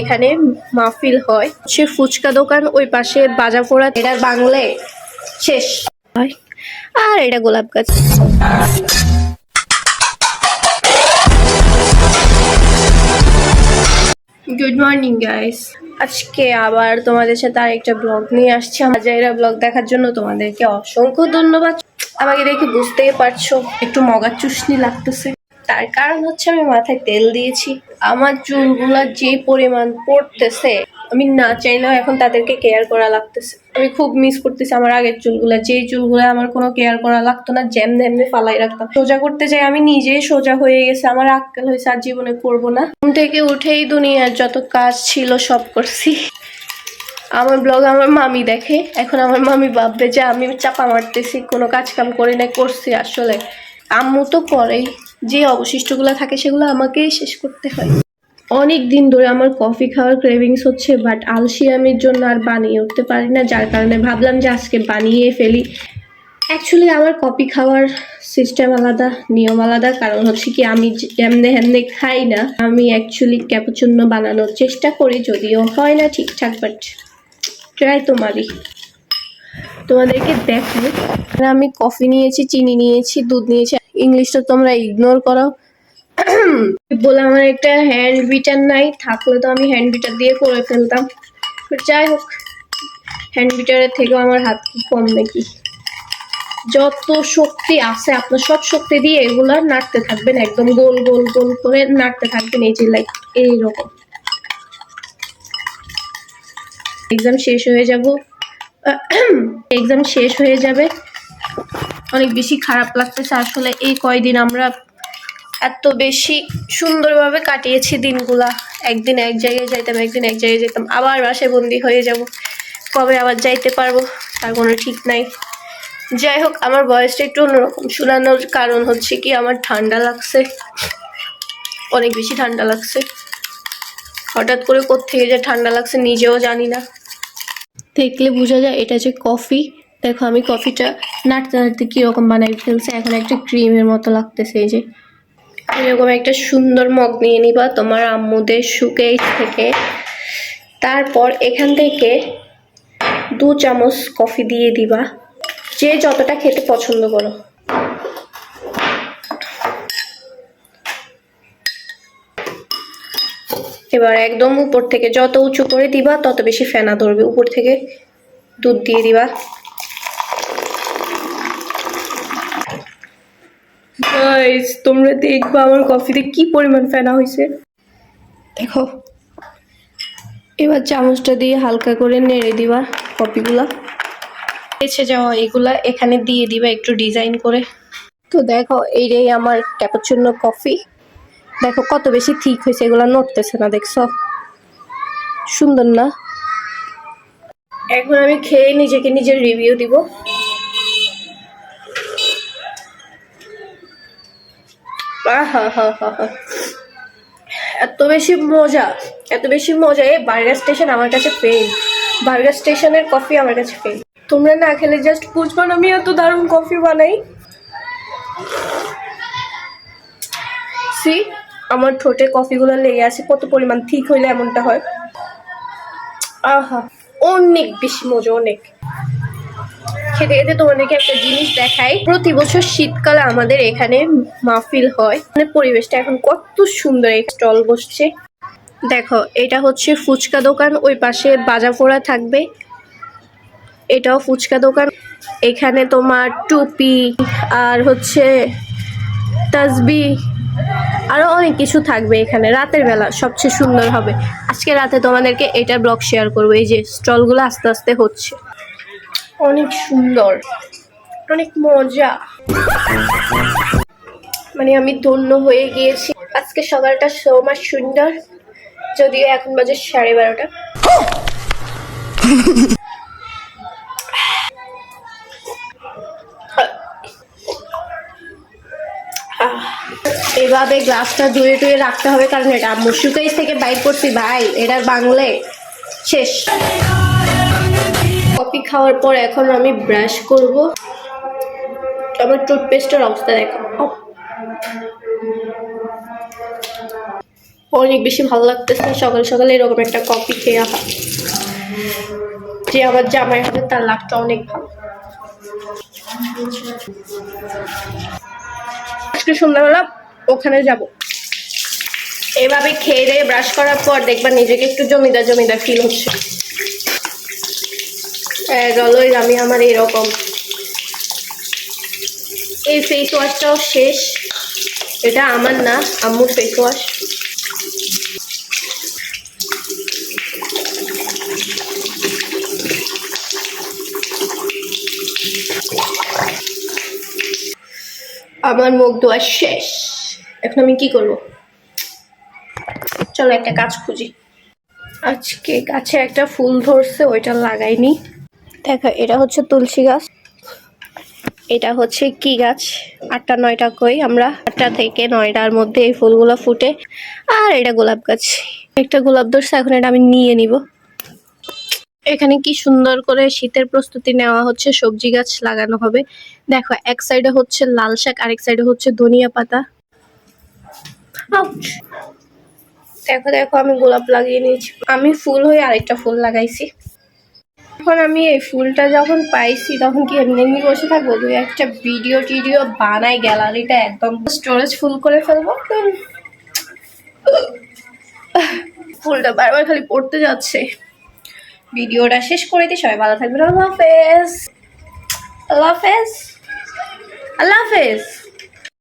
এখানে মাহফিল হয়। সে ফুচকা দোকান ওই পাশে বাজাফোড়া এটার বাংলায় শেষ আর এটা গোলাপ গাছ। গুড মর্নিং গাইস আজকে আবার তোমাদের সাথে আর একটা ব্লগ নিয়ে আসছি। হাজাইরা ব্লগ দেখার জন্য তোমাদেরকে অসংখ্য ধন্যবাদ। আমাকে দেখে বুঝতেই পারছ, একটু মগা চুষনি লাগতেছে। তার কারণ হচ্ছে আমি মাথায় তেল দিয়েছি। আমার চুলগুলা যে পরিমাণ পড়তেছে, আমি না চাইলেও এখন তাদেরকে কেয়ার করা লাগতেছে। আমি খুব মিস করতেছি আমার আগের চুলগুলো। যেই চুলগুলো আমার কোনো কেয়ার করা লাগতো না জ্যাম জ্যামে ফালাই রাখতাম। সোজা করতে যাই, আমি নিজেই সোজা হয়ে গেছে। আমার আক্কেল হয়েছে, আর জীবনে করব না। ঘুম থেকে উঠেই দুনিয়ার যত কাজ ছিল সব করছি। আমার ব্লগ আমার মামি দেখে। এখন আমার মামি ভাববে যে আমি চাপা মারতেছি, কোনো কাজ কাম করি না করছি আসলে। আম্মু তো করেই। যে অবশিষ্টগুলো থাকে সেগুলো আমাকেই শেষ করতে হয়। অনেক দিন ধরে আমার কফি খাওয়ার ক্রেভিংস হচ্ছে বাট আলসিয়ামের জন্য আর বানিয়ে উঠতে পারি না, যার কারণে ভাবলাম যে আজকে বানিয়ে ফেলি। অ্যাকচুয়ালি আমার কফি খাওয়ার সিস্টেম আলাদা, নিয়ম আলাদা, কারণ হচ্ছে কি আমি এমনে হেমনে খাই না। আমি অ্যাকচুয়ালি ক্যাপুচুন্ন বানানোর চেষ্টা করি, যদিও হয় না ঠিকঠাক বাট ট্রাই তো মারি তোমাদেরকে এখানে আমি কফি নিয়েছি, চিনি নিয়েছি, দুধ নিয়েছি। ইংলিশটা তোমরা ইগনোর করো। বলে আমার একটা হ্যান্ড বিটার নাই, থাকলে তো আমি হ্যান্ড বিটার দিয়ে করে ফেলতাম। যাই হোক হ্যান্ড বিটারের থেকেও আমার হাত কি কম নাকি। যত শক্তি আছে, আপনার সব শক্তি দিয়ে এগুলো নাড়তে থাকবেন, একদম গোল গোল গোল করে নাড়তে থাকবেন এই যে লাইক এইরকম। এক্সাম শেষ হয়ে যাব। এক্সাম শেষ হয়ে যাবে। অনেক বেশি খারাপ লাগতেছে। আসলে এই কয়দিন আমরা এত বেশি সুন্দরভাবে কাটিয়েছি দিনগুলা। একদিন এক জায়গায় যাইতাম, একদিন এক জায়গায় যেতাম। আবার বাসায় বন্দি হয়ে যাব। কবে আবার যাইতে পারব তার কোনো ঠিক নাই। যাই হোক, আমার বয়সটা একটু অন্যরকম। শোনানোর কারণ হচ্ছে কি, আমার ঠান্ডা লাগছে। অনেক বেশি ঠান্ডা লাগছে। হঠাৎ করে কোত্থেকে যে ঠান্ডা লাগছে নিজেও জানি না। দেখলে বোঝা যায় এটা যে কফি। দেখো আমি কফিটা নাড়তে নাড়তে কীরকম বানাই ফেলছে। এখন একটা ক্রিমের মতো লাগতেছে এই যে। এরকম একটা সুন্দর মগ নিয়ে নিবা তোমার আম্মুদের সুকেজ থেকে। তারপর এখান থেকে দু চামচ কফি দিয়ে দিবা। যে যতটা খেতে পছন্দ করো। এবার একদম উপর থেকে যত উঁচু করে দিবা তত বেশি ফেনা ধরবে। উপর থেকে দুধ দিয়ে দিবা। গাইস তোমরা দেখবা আমার কফিতে কি পরিমাণ ফেনা হয়েছে দেখো এবার চামচটা দিয়ে হালকা করে নেড়ে দিবা কফিগুলা। বেছে যাওয়া এগুলা এখানে দিয়ে দিবা একটু ডিজাইন করে। তো দেখো এইটাই আমার ক্যাপাচুন্ন কফি দেখো কত বেশি ঠিক হয়েছে, এগুলো নড়তেছে না, দেখছ? সুন্দর না? এখন আমি খেয়ে নিজেকে নিজের রিভিউ দিব। এত বেশি মজা, এত বেশি মজা এই বার্গার স্টেশন আমার কাছে ফেল বার্গার স্টেশনের কফি আমার কাছে ফেল তোমরা না খেলে জাস্ট বুঝব আমি এত দারুণ কফি বানাই। সি আমার ঠোঁটে কফিগুলো লেগে আছে, কত পরিমাণ ঠিক হইলে এমনটা হয়? আহা, অনেক বেশি মজা, অনেক। খেতে খেতে তোমাদেরকে একটা জিনিস দেখাই। প্রতি বছর শীতকালে আমাদের এখানে মাহফিল হয়। মানে পরিবেশটা এখন কত সুন্দর স্টল বসছে। দেখো, এটা হচ্ছে ফুচকা দোকান, ওই পাশে বাজাফোড়া থাকবে। এটাও ফুচকা দোকান। এখানে তোমার টুপি আর হচ্ছে তাসবি আরও অনেক কিছু থাকবে এখানে। রাতের বেলা সবচেয়ে সুন্দর হবে। আজকে রাতে তোমাদেরকে এটা ব্লগ শেয়ার করব, এই যে স্টলগুলো আস্তে আস্তে হচ্ছে। অনেক সুন্দর। অনেক মজা। মানে আমি ধন্য হয়ে গিয়েছি। আজকে সকালটা সমাজ সুন্দর। যদিও এখন বাজে সাড়ে বারোটা। এভাবে গ্লাসটা ধুয়ে টুয়ে রাখতে হবে, কারণ এটা মুসুকাইজ থেকে বাইর করছি ভাই এটার বাংলে। শেষ। কফি খাওয়ার পর এখন আমি ব্রাশ করব। আমার টুথপেস্টের অবস্থা দেখো। অনেক বেশি ভালো লাগতেছে, সকাল সকালে এরকম একটা কফি খেয়ে আহা। যে আমার জামাই হবে, তার লাভটা অনেক ভালো। আজকে সন্ধ্যাবেলা ওখানে যাব। এভাবে খেয়ে দিয়ে ব্রাশ করার পর দেখবা নিজেকে একটু জমিদার জমিদার ফিল হচ্ছে। আমি আমার এরকম। এই ফেস ওয়াশটাও শেষ। এটা আমার না, আম্মুর ফেস ওয়াশ আমার মুখ ধোয়া শেষ। এখন আমি কি করব? চলো একটা গাছ খুঁজি। আজকে গাছে একটা ফুল ধরছে, ওইটা লাগাইনি। দেখো, এটা হচ্ছে তুলসী গাছ। এটা হচ্ছে কি গাছ? আটটা, নয়টা কই আমরা? আটটা থেকে নয়টার মধ্যে এই ফুলগুলো ফুটে। আর এটা গোলাপ গাছ। একটা গোলাপ ধরছে, এখন এটা আমি নিয়ে নিব। এখানে কি সুন্দর করে শীতের প্রস্তুতি নেওয়া হচ্ছে, সবজি গাছ লাগানো হবে। দেখো, এক সাইডে হচ্ছে লাল শাক, আরেক সাইডে হচ্ছে ধনিয়া পাতা। Ouch! দেখো দেখো, আমি গোলাপ লাগিয়ে নিয়েছি। আমি ফুল হয়ে আরেকটা ফুল লাগাইছি। এখন আমি এই ফুলটা যখন পাইছি, তখন কি এমনি এমনি বসে থাকব? দুই একটা ভিডিও টিডিও বানাই গ্যালারিটা একদম স্টোরেজ ফুল করে ফেলব। ফুলটা বারবার খালি পড়তে যাচ্ছে। ভিডিওটা শেষ করে দিই। সবাই ভালো থাকবেন। আল্লাহ হাফেজ। আল্লাহ হাফেজ। আল্লাহ হাফেজ।